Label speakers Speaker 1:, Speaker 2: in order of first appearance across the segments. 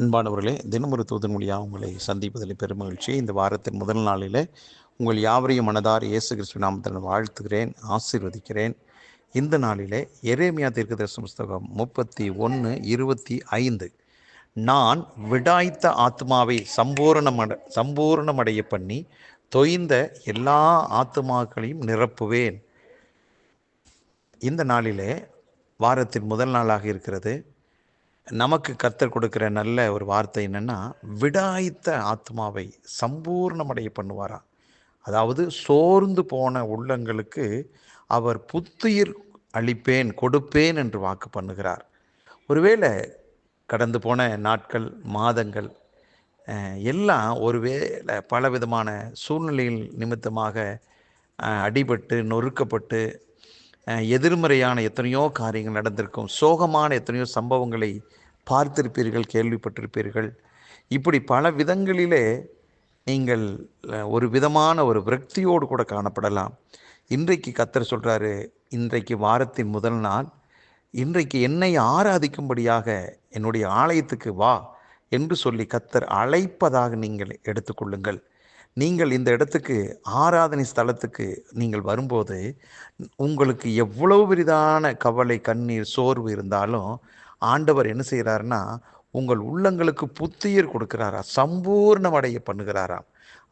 Speaker 1: அன்பானவர்களே தினமொரு தூதன் மொழியாக உங்களை சந்திப்பதில் பெருமகிழ்ச்சி இந்த வாரத்தின் முதல் நாளில் உங்கள் யாவரையும் மனதார் இயேசு கிறிஸ்து நாமத்தில் வாழ்த்துகிறேன் ஆசீர்வதிக்கிறேன். இந்த நாளிலே எரேமியா தீர்க்கதரிசன புஸ்தகம் முப்பத்தி ஒன்று இருபத்தி ஐந்து. நான் விடாய்த்த ஆத்மாவை சம்பூரணமட சம்பூரணமடைய பண்ணி தொய்ந்த எல்லா ஆத்மாக்களையும் நிரப்புவேன். இந்த நாளிலே வாரத்தின் முதல் நாளாக இருக்கிறது. நமக்கு கர்த்தர் கொடுக்குற நல்ல ஒரு வார்த்தை என்னென்னா விடாய்த்த ஆத்மாவை சம்பூர்ணமடைய பண்ணுவாரா? அதாவது சோர்ந்து போன உள்ளங்களுக்கு அவர் புத்துயிர் அளிப்பேன் கொடுப்பேன் என்று வாக்கு பண்ணுகிறார். ஒருவேளை கடந்து போன நாட்கள் மாதங்கள் எல்லாம் ஒருவேளை பலவிதமான சூழ்நிலையில் நிமித்தமாக அடிபட்டு நொறுக்கப்பட்டு எதிர்மறையான எத்தனையோ காரியங்கள் நடந்திருக்கும். சோகமான எத்தனையோ சம்பவங்களை பார்த்திருப்பீர்கள் கேள்விப்பட்டிருப்பீர்கள். இப்படி பல விதங்களிலே நீங்கள் ஒரு விதமான ஒரு விரக்தியோடு கூட காணப்படலாம். இன்றைக்கு கத்தர் சொல்கிறாரு இன்றைக்கு வாரத்தின் முதல் நாள் இன்றைக்கு என்னை ஆராதிக்கும்படியாக என்னுடைய ஆலயத்துக்கு வா என்று சொல்லி கத்தர் அழைப்பதாக நீங்கள் எடுத்துக்கொள்ளுங்கள். நீங்கள் இந்த இடத்துக்கு ஆராதனை ஸ்தலத்துக்கு நீங்கள் வரும்போது உங்களுக்கு எவ்வளவு பெரிதான கவலை கண்ணீர் சோர்வு இருந்தாலும் ஆண்டவர் என்ன செய்கிறாருன்னா உங்கள் உள்ளங்களுக்கு புத்துயிர் கொடுக்கிறாரா சம்பூர்ணமடைய பண்ணுகிறாராம்.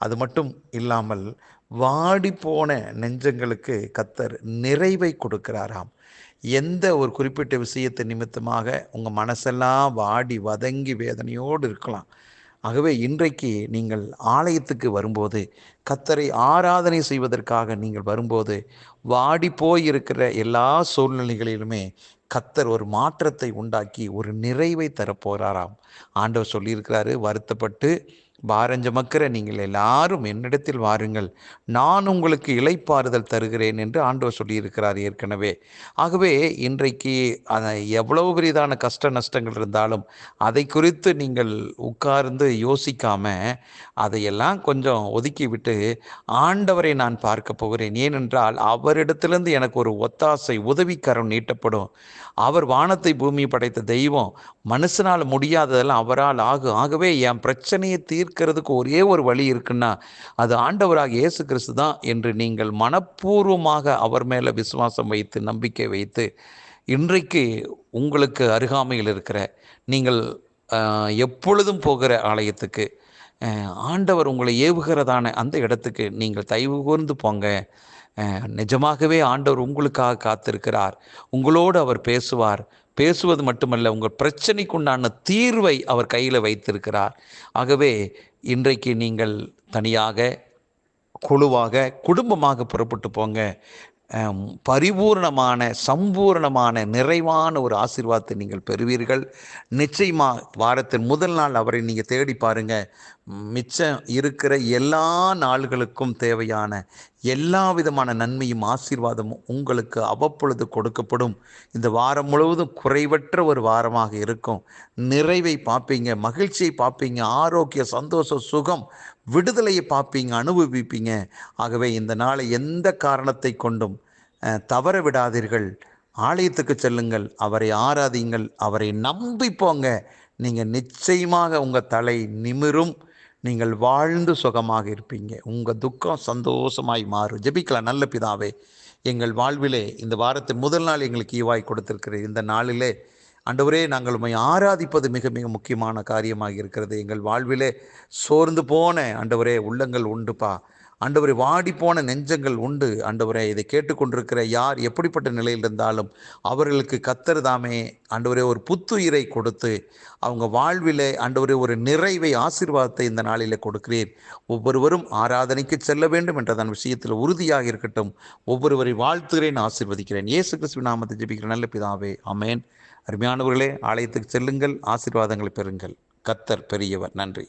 Speaker 1: அது மட்டும் இல்லாமல் வாடி போன நெஞ்சங்களுக்கு கத்தர் நிறைவை கொடுக்கிறாராம். எந்த ஒரு குறிப்பிட்ட விஷயத்தை நிமித்தமாக உங்கள் மனசெல்லாம் வாடி வதங்கி வேதனையோடு இருக்கலாம். ஆகவே இன்றைக்கு நீங்கள் ஆலயத்துக்கு வரும்போது கத்தரை ஆராதனை செய்வதற்காக நீங்கள் வரும்போது வாடி போய் இருக்கிற எல்லா சூழ்நிலைகளிலுமே கத்தர் ஒரு மாற்றத்தை உண்டாக்கி ஒரு நிறைவை தரப்போகிறாராம் ஆண்டவர் சொல்லியிருக்கிறாரு வருத்தப்பட்டு பாரஞ்சமக்கிற நீங்கள் எல்லாரும் என்னிடத்தில் வாருங்கள். நான் உங்களுக்கு இளைப்பாறுதல் தருகிறேன் என்று ஆண்டவர் சொல்லியிருக்கிறார் ஏற்கனவே. ஆகவே இன்றைக்கு எவ்வளவு பெரிதான கஷ்ட நஷ்டங்கள் இருந்தாலும் அதை குறித்து நீங்கள் உட்கார்ந்து யோசிக்காம அதையெல்லாம் கொஞ்சம் ஒதுக்கிவிட்டு ஆண்டவரை நான் பார்க்க போகிறேன். ஏனென்றால் அவரிடத்திலிருந்து எனக்கு ஒரு ஒத்தாசை உதவிக்கரம் நீட்டப்படும். அவர் வானத்தை பூமி படைத்த தெய்வம் மனுஷனால் முடியாததெல்லாம் அவரால் ஆகும். ஆகவே என் பிரச்சனையை தீர்க்கிறதுக்கு ஒரே ஒரு வழி இருக்குன்னா அது ஆண்டவராக இயேசு கிறிஸ்து தான் என்று நீங்கள் மனப்பூர்வமாக அவர் மேலே விசுவாசம் வைத்து நம்பிக்கை வைத்து இன்றைக்கு உங்களுக்கு அருகாமையில் இருக்கிற நீங்கள் எப்பொழுதும் போகிற ஆலயத்துக்கு ஆண்டவர் உங்களை ஏவுகிறதான அந்த இடத்துக்கு நீங்கள் தயவு கூர்ந்து போங்க. நிஜமாகவே ஆண்டவர் உங்களுக்காக காத்திருக்கிறார். உங்களோடு அவர் பேசுவார். பேசுவது மட்டுமல்ல உங்கள் பிரச்சனைக்குண்டான தீர்வை அவர் கையில் வைத்திருக்கிறார். ஆகவே இன்றைக்கு நீங்கள் தனியாக குழுவாக குடும்பமாக புறப்பட்டு போங்க. பரிபூர்ணமான சம்பூர்ணமான நிறைவான ஒரு ஆசீர்வாதத்தை நீங்கள் பெறுவீர்கள். நிச்சயமாக வாரத்தின் முதல் நாள் அவரை நீங்கள் தேடி பாருங்கள் மிச்சம் இருக்கிற எல்லா நாள்களுக்கும் தேவையான எல்லா விதமான நன்மையும் ஆசீர்வாதமும் உங்களுக்கு அவ்வப்பொழுது கொடுக்கப்படும். இந்த வாரம் முழுவதும் குறைவற்ற ஒரு வாரமாக இருக்கும். நிறைவை பார்ப்பீங்க மகிழ்ச்சியை பார்ப்பீங்க ஆரோக்கிய சந்தோஷம் சுகம் விடுதலையை பார்ப்பீங்க அனுபவிப்பீங்க. ஆகவே இந்த நாளை எந்த காரணத்தை கொண்டும் தவற விடாதீர்கள். ஆலயத்துக்கு செல்லுங்கள் அவரை ஆராதிங்கள் அவரை நம்பி போங்க. நீங்கள் நிச்சயமாக உங்கள் தலை நிமிரும். நீங்கள் வாழ்ந்து சுகமாக இருப்பீங்க. உங்கள் துக்கம் சந்தோஷமாய் மாறும். ஜெபிக்கலாம் நல்ல பிதாவே. எங்கள் வாழ்விலே இந்த வாரத்தின் முதல் நாள் எங்களுக்கு ஈவாய் கொடுத்திருக்கிற இந்த நாளிலே அண்டவரே நாங்கள் உண்மை ஆராதிப்பது மிக மிக முக்கியமான காரியமாக இருக்கிறது. எங்கள் வாழ்விலே சோர்ந்து போன அண்டவரே உள்ளங்கள் உண்டுப்பா. ஆண்டவரே வாடி போன நெஞ்சங்கள் உண்டு. ஆண்டவரே இதை கேட்டுக்கொண்டிருக்கிற யார் எப்படிப்பட்ட நிலையில் இருந்தாலும் அவர்களுக்கு கத்தர் தாமே ஆண்டவரே ஒரு புத்துயிரை கொடுத்து அவங்க வாழ்விலே ஆண்டவரே ஒரு நிறைவை ஆசீர்வாதத்தை இந்த நாளில் கொடுக்கிறேன் ஒவ்வொருவரும் ஆராதனைக்கு செல்ல வேண்டும் என்றதான் விஷயத்தில் உறுதியாக இருக்கட்டும். ஒவ்வொருவரை வாழ்த்துகிறேன் ஆசீர்வதிக்கிறேன். இயேசு கிறிஸ்துவ நாமத்தை ஜெபிக்கிற நல்ல பிதாவே அமேன் அருமையானவர்களே ஆலயத்துக்கு செல்லுங்கள் ஆசீர்வாதங்களை பெறுங்கள். கத்தர் பெரியவர். நன்றி.